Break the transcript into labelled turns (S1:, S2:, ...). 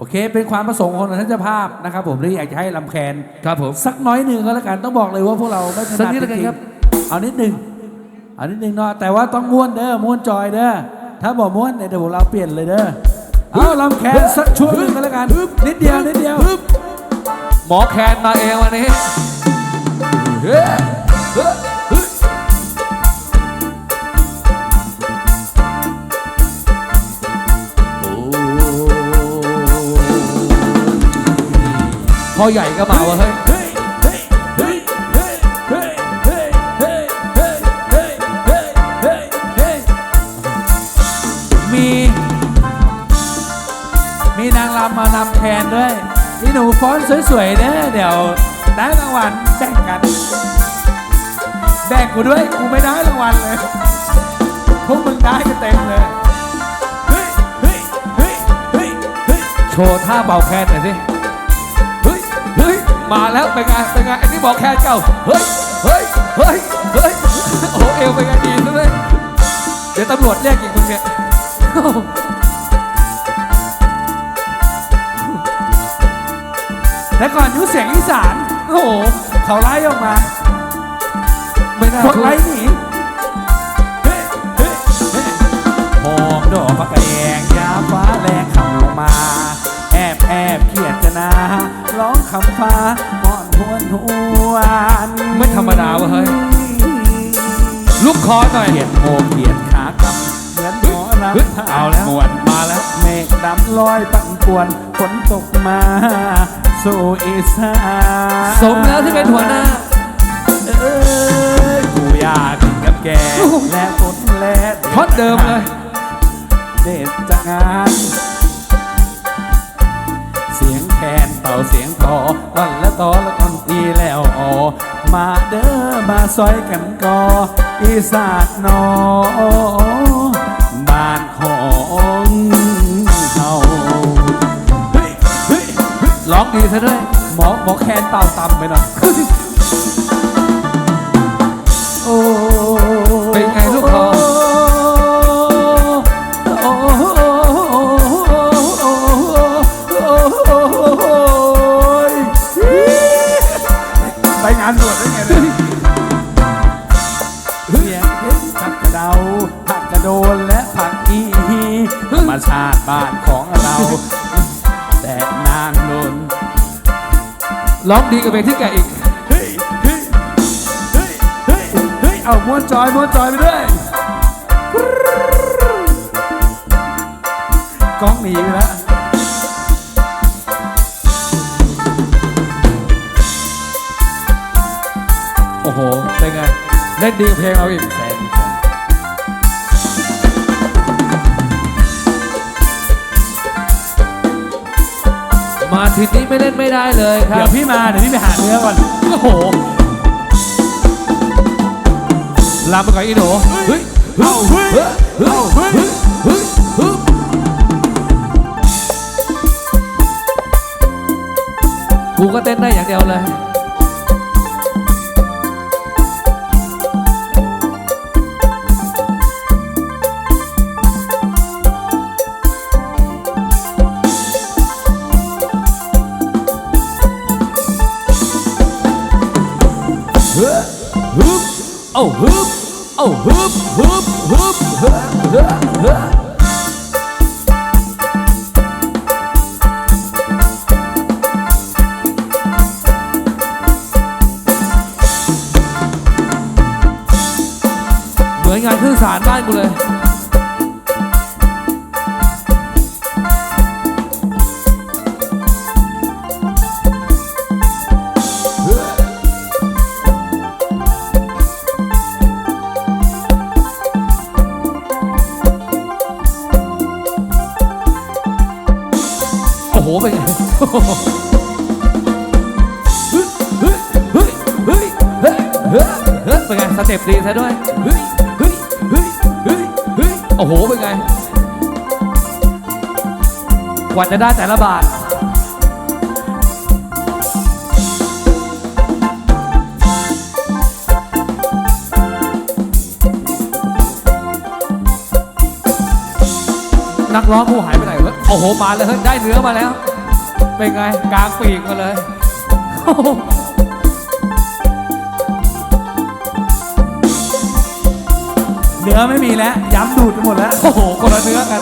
S1: โอเค เป็นความประสงค์ของท่านเจ้าภาพนะครับ ผมที่อยากจะให้ลำแคน
S2: ครับผม
S1: สักน้อยหนึ่งก็แล้วกันต้องบอกเลยว่าพวกเราไม่ถ
S2: สั
S1: นั
S2: ก
S1: ด
S2: นิดแล้วกัน
S1: จงๆ
S2: ครับ
S1: เอานิดหนึ่งเอานิดหนึ่งเนาะแต่ว่าต้องม้วนเด้อม้วนจอยเด้อถ้าบอกม้วนเนี่ยเดี๋ยวพวกเราเปลี่ยนเลยเด้อเอาลำแคนสักช่วงหนึ่งก็แล้วกันนิดเดียวนิดเดียว
S2: หมอแคนมาเองวันนี้ พ่อใหญ่ก็มาวะเฮ้ย
S1: มี มีนางรำมานำแทนด้วยนี่หนูฟ้อนสวยๆเนี่ยเดี๋ยวได้รางวัลแบ่งกัน แบ่งกูด้วยกูไม่ได้รางวัลเลย พวกมึงได้กันเต็มเลย
S2: โชว์ท่าเบาแคนหน่อยสิ มาแล้วเป็นไงเป็นไงไอ้นี่บอกแคนเก่าเฮ้ยเฮ้ยเฮ้ยเฮ้ยโอ้โหเอวเป็นไงดีซะเลยเดี๋ยวตำรวจเรียกอีกมึงเนี่ยโอ้โห
S1: แต่ก่อนยุเสียงอีสานโอ้โหเขาไล่ออกมา
S2: ไม่น่าก
S1: ดไล่หนีเฮ้ยเฮ้ยเฮ้ยหอมดอกปากกาแดงยามฟ้าแรงคำลงมา คำฟ้าอ่อนหวนหวน
S2: ไม่ธรรมดาวะเฮ้ยลูกคอหน่อย
S1: เขียดโอเขียดขากำเหมือนหมอร
S2: เฮ้ยำเอาแล้ว
S1: มวนมาแล้ว เมฆดำลอยปั่นป่วนฝนตกมาสู่อีสาน
S2: สมแล้วที่เป็นหัวหน้า
S1: เอ้ยกูอยากกินกับแก และฝนและ
S2: ท่อนเดิมเลย
S1: เด็ดจากงานาเสียงต่อวันและต่อและอ่อนตีแล้วออมาเด้อมาซอยกันก่ออีสานนอบ้านของเฮาเฮ้ยเฮ้ย
S2: ร้องดีซะด้วย
S1: หมอหมอแคนเป่าต่ำไปหน่อย บ้านของเราแต่นางนน
S2: ร้องดีกับเพลงที่แกอีก
S1: เฮ้ยเฮ้ยเฮ้ยเฮ้ยเฮ้ยเอาม้วนจอยม้วนจอยไปด้วยกล้องหนีไปแล้ว
S2: โอ้โหเป็นไงเล่นดีกับเพลงเอาอีก
S1: แฟน
S2: มาทีนี้ไม่เล่นไม่ได้เลยครั
S1: เดี๋ย
S2: บ
S1: วพี่มาเดี๋ยวพี่ไปหาเนื้อก่อน
S2: โอ้โหลามไปก่อนอีโหนเฮ้ย
S1: เอาเฮ้ย
S2: เฮ้ย
S1: เอาเฮ้ย
S2: เฮ้ยเฮ้ยเฮ้ยกูก็เต้นได้อย่างเดียวเลย húp oh húp oh húp húp húp húp húp mười ngày thư giãn ba anh một lời อ้โอ้โหเป็นไงเฮ้ยเฮ้ยเฮ้ยเฮ้ยเฮ้ยเฮ้ยเป็นไงสเต็ปดีซะด้วยเฮ้ยเฮ้ยเฮ้ยเฮ้ยเฮ้ยโอ้โหเป็นไงกว่าจะได้แต่ละบาทนักร้องผู้หายไป โอ้โหมาแล้วเฮ้ยได้เนื้อมาแล้ว เป็นไงกลางปีกมาเลย
S1: เนื้อไม่มีแล้วย้ำดูดไปหมดแล้ว
S2: โอ้โหคนละเนื้อกัน